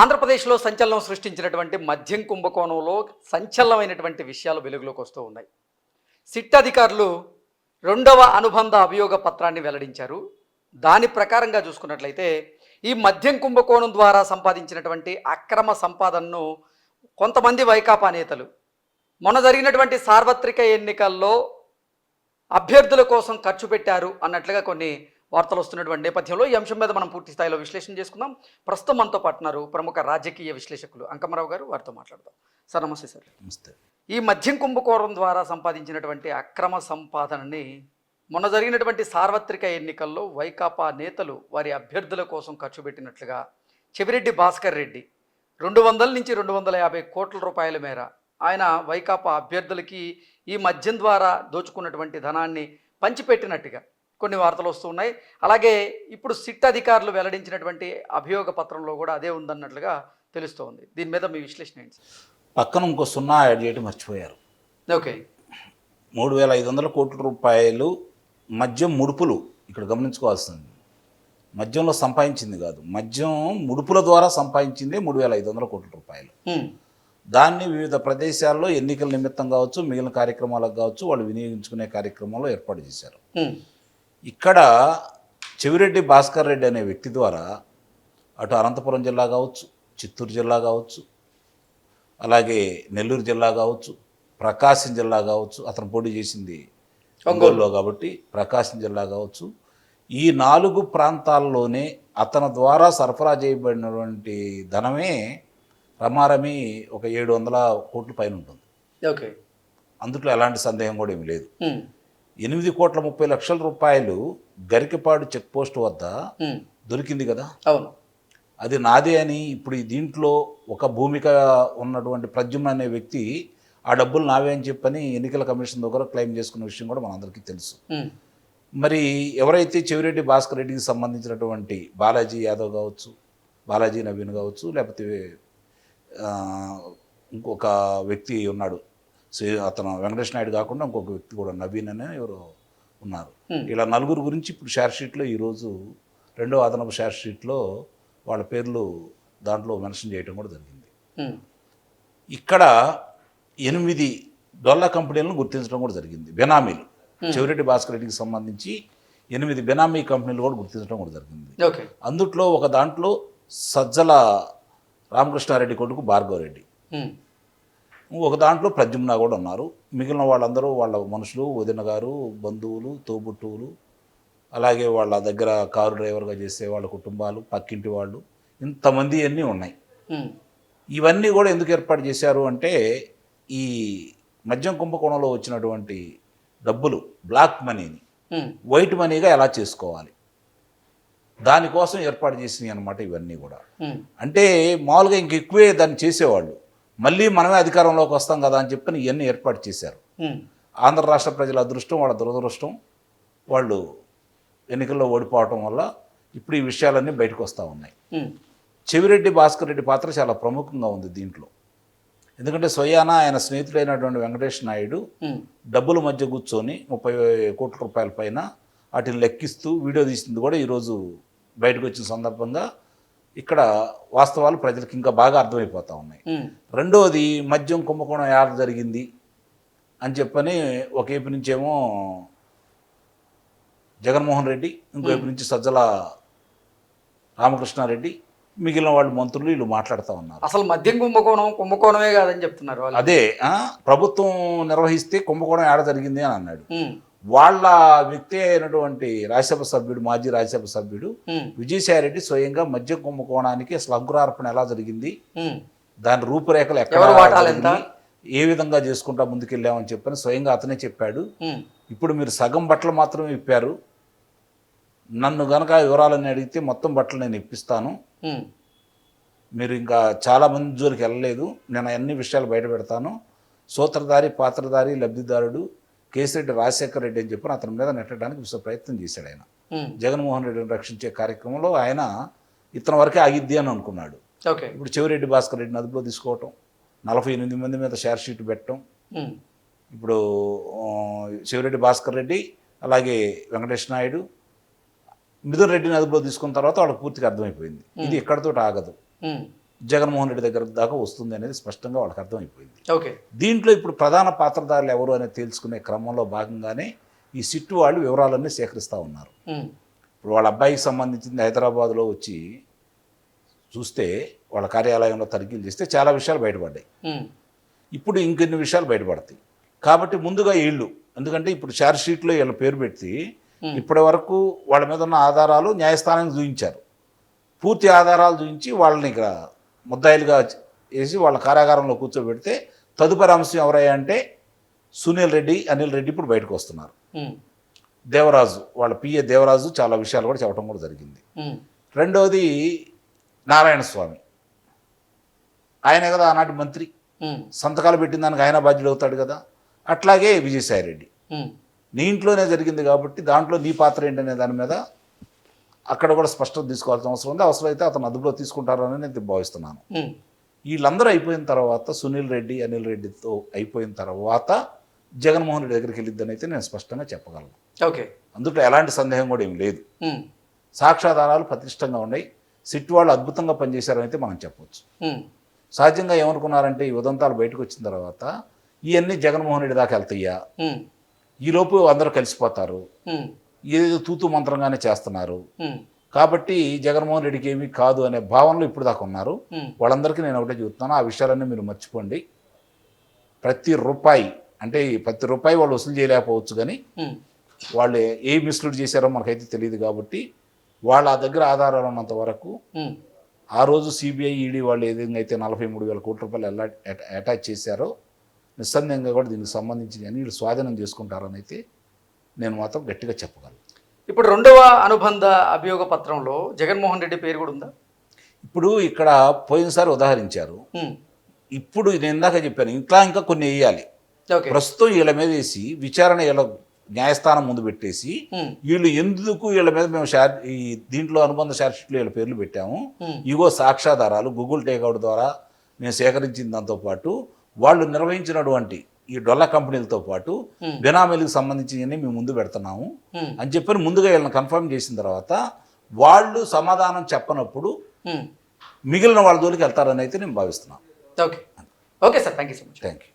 ఆంధ్రప్రదేశ్లో సంచలనం సృష్టించినటువంటి మద్యం కుంభకోణంలో సంచలనమైనటువంటి విషయాలు వెలుగులోకి వస్తూ ఉన్నాయి. సిట్ అధికారులు రెండవ అనుబంధ అభియోగ పత్రాన్ని వెల్లడించారు. దాని ప్రకారంగా చూసుకున్నట్లయితే ఈ మద్యం కుంభకోణం ద్వారా సంపాదించినటువంటి అక్రమ సంపాదనను కొంతమంది వైకాపా నేతలు మొన్న జరిగినటువంటి సార్వత్రిక ఎన్నికల్లో అభ్యర్థుల కోసం ఖర్చు పెట్టారు అన్నట్లుగా కొన్ని వార్తలు వస్తున్నటువంటి నేపథ్యంలో ఈ అంశం మీద మనం పూర్తి స్థాయిలో విశ్లేషణ చేసుకుందాం. ప్రస్తుతం మనతో పాటున్నారు ప్రముఖ రాజకీయ విశ్లేషకులు అంకమరావు గారు వారితో మాట్లాడదాం. సార్ నమస్తే సార్. నమస్తే. ఈ మద్యం కుంభకోణం ద్వారా సంపాదించినటువంటి అక్రమ సంపాదనని మొన్న జరిగినటువంటి సార్వత్రిక ఎన్నికల్లో వైకాపా నేతలు వారి అభ్యర్థుల కోసం ఖర్చు పెట్టినట్లుగా చెవిరెడ్డి భాస్కర్ రెడ్డి రెండు వందల నుంచి రెండు వందల యాభై కోట్ల రూపాయల మేర ఆయన వైకాపా అభ్యర్థులకి ఈ మద్యం ద్వారా దోచుకున్నటువంటి ధనాన్ని పంచిపెట్టినట్టుగా కొన్ని వార్తలు వస్తున్నాయి. అలాగే ఇప్పుడు సిట్ అధికారులు వెల్లడించినటువంటి అభియోగ పత్రంలో కూడా అదే ఉందన్నట్లుగా తెలుస్తోంది. దీని మీద మీ విశ్లేషణ ఏంటి? పక్కన ఇంకో సున్నా యాడ్ చేయడం మర్చిపోయారు. ఓకే. మూడు వేల ఐదు వందల కోట్ల రూపాయలు మద్యం ముడుపులు ఇక్కడ గమనించుకోవాల్సింది. మద్యంలో సంపాదించింది కాదు. మద్యం ముడుపుల ద్వారా సంపాదించిందే మూడు వేల ఐదు వందల కోట్ల రూపాయలు. దాన్ని వివిధ ప్రదేశాల్లో ఎన్నికల నిమిత్తం కావచ్చు మిగిలిన కార్యక్రమాలకు కావచ్చు వాళ్ళు వినియోగించుకునే కార్యక్రమంలో ఏర్పాటు చేశారు. ఇక్కడ చెవిరెడ్డి భాస్కర్ రెడ్డి అనే వ్యక్తి ద్వారా అటు అనంతపురం జిల్లా కావచ్చు చిత్తూరు జిల్లా కావచ్చు అలాగే నెల్లూరు జిల్లా కావచ్చు ప్రకాశం జిల్లా కావచ్చు అతను పోటీ చేసింది ఒంగోలులో కాబట్టి ప్రకాశం జిల్లా కావచ్చు. ఈ నాలుగు ప్రాంతాల్లోనే అతని ద్వారా సరఫరా చేయబడినటువంటి ధనమే రమారమి ఒక ఏడు వందల కోట్ల పైన ఉంటుంది. ఓకే. అందులో ఎలాంటి సందేహం కూడా ఏమి లేదు. ఎనిమిది కోట్ల ముప్పై లక్షల రూపాయలు గరికపాడు చెక్ పోస్ట్ వద్ద. దొరికింది కదా అవును అది నాదే అని ఇప్పుడు ఈ దీంట్లో ఒక భూమిక ఉన్నటువంటి ప్రద్యుమ్న అనే వ్యక్తి ఆ డబ్బులు నావే అని చెప్పని ఎన్నికల కమిషన్ దగ్గర క్లెయిమ్ చేసుకున్న విషయం కూడా మనందరికీ తెలుసు. మరి ఎవరైతే చెవిరెడ్డి భాస్కర్ రెడ్డికి సంబంధించినటువంటి బాలాజీ యాదవ్ కావచ్చు బాలాజీ నవీన్ కావచ్చు లేకపోతే ఇంకొక వ్యక్తి ఉన్నాడు శ్రీ- అతను వెంకటేష్ నాయుడు కాకుండా ఇంకొక వ్యక్తి కూడా నవీన్ అనే ఎవరో ఉన్నారు. ఇలా నలుగురు గురించి ఇప్పుడు షేర్ షీట్లో ఈరోజు రెండో అదనపు షేర్ షీట్లో వాళ్ళ పేర్లు దాంట్లో మెన్షన్ చేయడం కూడా జరిగింది. ఇక్కడ ఎనిమిది డొల్లా కంపెనీలను గుర్తించడం కూడా జరిగింది. బెనామీలు. చెవిరెడ్డి భాస్కర్ రెడ్డికి సంబంధించి ఎనిమిది బెనామీ కంపెనీలు కూడా గుర్తించడం కూడా జరిగింది. ఓకే. అందుట్లో ఒక దాంట్లో సజ్జల రామకృష్ణారెడ్డి కొడుకు భార్గవరెడ్డి. ఒక దాంట్లో ప్రద్యుమ్న కూడా ఉన్నారు మిగిలిన వాళ్ళందరూ వాళ్ళ మనుషులు వదిన గారు బంధువులు తోబుట్టువులు అలాగే వాళ్ళ దగ్గర కారు డ్రైవర్గా చేసే వాళ్ళ కుటుంబాలు పక్కింటి వాళ్ళు ఇంతమంది అన్నీ ఉన్నాయి. ఇవన్నీ కూడా ఎందుకు ఏర్పాటు చేశారు అంటే ఈ మద్యం కుంభకోణంలో వచ్చినటువంటి డబ్బులు బ్లాక్ మనీని. వైట్ మనీగా ఎలా చేసుకోవాలి దానికోసం ఏర్పాటు చేసినాయి అనమాట ఇవన్నీ కూడా. అంటే మామూలుగా ఇంక ఎక్కువే దాన్ని చేసేవాళ్ళు మళ్ళీ మనమే అధికారంలోకి వస్తాం కదా అని చెప్పని ఇవన్నీ ఏర్పాటు చేశారు. ఆంధ్ర రాష్ట్ర ప్రజల అదృష్టం వాళ్ళ దురదృష్టం వాళ్ళు ఎన్నికల్లో ఓడిపోవటం వల్ల ఇప్పుడు ఈ విషయాలన్నీ బయటకు వస్తూ ఉన్నాయి. చెవిరెడ్డి భాస్కర్ రెడ్డి పాత్ర చాలా ప్రముఖంగా ఉంది దీంట్లో ఎందుకంటే స్వయాన ఆయన స్నేహితుడైనటువంటి వెంకటేష్ నాయుడు. డబ్బుల మధ్య కూర్చొని ముప్పై కోట్ల రూపాయల పైన వాటిని లెక్కిస్తూ వీడియో తీసింది కూడా ఈరోజు బయటకు వచ్చిన సందర్భంగా ఇక్కడ వాస్తవాలు ప్రజలకు ఇంకా బాగా అర్థమైపోతూ ఉన్నాయి. రెండోది మద్యం కుంభకోణం యాడ జరిగింది అని చెప్పని ఒక వైపు నుంచేమో జగన్మోహన్ రెడ్డి ఇంకో వైపు నుంచి సజ్జల రామకృష్ణారెడ్డి మిగిలిన వాళ్ళు మంత్రులు వీళ్ళు మాట్లాడుతూ ఉన్నారు. అసలు మద్యం కుంభకోణం కుంభకోణమే కాదని చెప్తున్నారు అదే ప్రభుత్వం నిర్వహిస్తే కుంభకోణం ఏడ జరిగింది అని అన్నాడు. వాళ్ళ వ్యక్తి అయినటువంటి రాజ్యసభ సభ్యుడు మాజీ రాజ్యసభ సభ్యుడు. విజయసాయిరెడ్డి స్వయంగా మద్య కుంభకోణానికి అసలు అంకురార్పణ ఎలా జరిగింది. దాని రూపురేఖలు ఎక్కడ ఏ విధంగా చేసుకుంటా ముందుకెళ్ళామని చెప్పని స్వయంగా అతనే చెప్పాడు. ఇప్పుడు మీరు సగం బట్టలు మాత్రమే ఇప్పారు నన్ను గనక వివరాలని అడిగితే మొత్తం బట్టలు నేను ఇప్పిస్తాను. మీరు ఇంకా చాలా మంది జోలికి వెళ్ళలేదు నేను అన్ని విషయాలు బయట పెడతాను సూత్రధారి పాత్రధారి లబ్ధిదారుడు కేసిరెడ్డి రాజశేఖర రెడ్డి అని చెప్పి అతని మీద నెట్టడానికి విశ్వ ప్రయత్నం చేశాడు ఆయన హ్మ్. జగన్మోహన్ రెడ్డిని రక్షించే కార్యక్రమంలో ఆయన ఇతని వరకే ఆగిద్ది అని అనుకున్నాడు ఓకే ఇప్పుడు చెవిరెడ్డి భాస్కర్ రెడ్డిని అదుపులో తీసుకోవటం నలభై ఎనిమిది మంది మీద షేర్ షీట్ పెట్టడం. ఇప్పుడు ఆ, శివరెడ్డి భాస్కర్ రెడ్డి అలాగే వెంకటేష్ నాయుడు మిథున్ రెడ్డిని అదుపులో తీసుకున్న తర్వాత వాళ్ళకి పూర్తిగా అర్థమైపోయింది ఇది ఎక్కడితో ఆగదు హ్మ్. జగన్మోహన్ రెడ్డి దగ్గర దాకా వస్తుంది అనేది స్పష్టంగా వాళ్ళకి అర్థమైపోయింది. ఓకే. దీంట్లో ఇప్పుడు ప్రధాన పాత్రధారులు ఎవరు అనేది తెలుసుకునే క్రమంలో భాగంగానే ఈ సిట్టు వాళ్ళు వివరాలన్నీ సేకరిస్తూ ఉన్నారు. ఇప్పుడు వాళ్ళ అబ్బాయికి సంబంధించింది హైదరాబాద్లో వచ్చి చూస్తే వాళ్ళ కార్యాలయంలో తనిఖీలు చేస్తే చాలా విషయాలు బయటపడ్డాయి. ఇప్పుడు ఇంకొన్ని విషయాలు బయటపడతాయి. కాబట్టి ముందుగా వీళ్ళు ఎందుకంటే ఇప్పుడు షీట్లో వీళ్ళ పేరు పెట్టి ఇప్పటి వరకు వాళ్ళ మీద ఉన్న ఆధారాలు న్యాయస్థానానికి చూపించారు. పూర్తి ఆధారాలు చూపించి వాళ్ళని ఇక్కడ ముద్దాయిలుగా వేసి వాళ్ళ కారాగారంలో కూర్చోబెడితే తదుపరి అంశం ఎవరయ్యా అంటే సునీల్ రెడ్డి అనిల్ రెడ్డి ఇప్పుడు బయటకు వస్తున్నారు. దేవరాజు వాళ్ళ పిఏ దేవరాజు చాలా విషయాలు కూడా చెప్పడం కూడా జరిగింది. రెండవది నారాయణ స్వామి. ఆయన కదా ఆనాటి మంత్రి. సంతకాలు పెట్టిన దానికి ఆయన బాధ్యుడు అవుతాడు కదా. అట్లాగే విజయసాయి రెడ్డి. నీ ఇంట్లోనే జరిగింది కాబట్టి దాంట్లో నీ పాత్ర ఏంటనే దాని మీద అక్కడ కూడా స్పష్టత తీసుకోవాల్సిన అవసరం ఉంది. అవసరమైతే అతను అదుపులో తీసుకుంటారని నేను భావిస్తున్నాను. వీళ్ళందరూ అయిపోయిన తర్వాత సునీల్ రెడ్డి అనిల్ రెడ్డితో అయిపోయిన తర్వాత జగన్మోహన్ రెడ్డి దగ్గరికి వెళ్ళిద్దని అయితే నేను స్పష్టంగా చెప్పగలను. ఓకే. అందులో ఎలాంటి సందేహం కూడా ఏం లేదు. సాక్ష్యాధారాలు పటిష్టంగా ఉన్నాయి. సిట్ వాళ్ళు అద్భుతంగా పనిచేశారని అయితే మనం చెప్పొచ్చు. ఉమ్, సహజంగా ఏమనుకున్నారంటే ఈ ఉదంతాలు బయటకు వచ్చిన తర్వాత ఇవన్నీ జగన్మోహన్ రెడ్డి దాకా వెళ్తాయా? ఈలోపు అందరూ కలిసిపోతారు. ఏదో తూతు మంత్రంగానే చేస్తున్నారు. కాబట్టి జగన్మోహన్ రెడ్డికి ఏమీ కాదు అనే భావనలో ఇప్పుడు దాకా ఉన్నారు. వాళ్ళందరికీ నేను ఒకటే చెబుతున్నాను ఆ విషయాలన్నీ మీరు మర్చిపోండి. ప్రతి రూపాయి అంటే ప్రతి రూపాయి వాళ్ళు వసూలు చేయలేకపోవచ్చు కానీ వాళ్ళు ఏ మిస్లీడ్ చేశారో మనకైతే తెలియదు కాబట్టి వాళ్ళ దగ్గర ఆధారాలు ఉన్నంత వరకు ఆ రోజు సిబిఐ ఈడీ వాళ్ళు ఏ విధంగా అయితే నలభై మూడు వేల కోట్ల రూపాయలు ఎలా అట- అటాచ్ చేశారో నిస్సందేహంగా కూడా దీనికి సంబంధించి కానీ వీళ్ళు స్వాధీనం చేసుకుంటారని అయితే నేను మాత్రం గట్టిగా చెప్పగలను. ఇప్పుడు రెండవ అనుబంధ అభియోగ పత్రంలో జగన్మోహన్ రెడ్డి పేరు కూడా ఉందా? ఇప్పుడు ఇక్కడ పోయినసారి ఉదాహరించారు. ఇప్పుడు నేను ఇందాక చెప్పాను ఇంకా ఇంకా కొన్ని వేయాలి. ప్రస్తుతం వీళ్ళ మీద వేసి విచారణ వీళ్ళ న్యాయస్థానం ముందు పెట్టేసి వీళ్ళు ఎందుకు వీళ్ళ మీద మేము ఈ దీంట్లో అనుబంధ షార్ట్షీట్లో వీళ్ళ పేర్లు పెట్టాము. ఇగో సాక్ష్యాధారాలు గూగుల్ టేక్అవుట్ ద్వారా మేము సేకరించిన దాంతోపాటు వాళ్ళు నిర్వహించినటువంటి ఈ డొల్ల కంపెనీలతో పాటు. బెనామీలకు సంబంధించినవి మేము ముందు పెడుతున్నాము అని చెప్పని ముందుగా వీళ్ళని కన్ఫర్మ్ చేసిన తర్వాత వాళ్ళు సమాధానం చెప్పనప్పుడు మిగిలిన వాళ్ళ జోలికి వెళ్తారని అయితే నేను భావిస్తున్నాను. Okay. Okay sir. Thank you so much. Thank you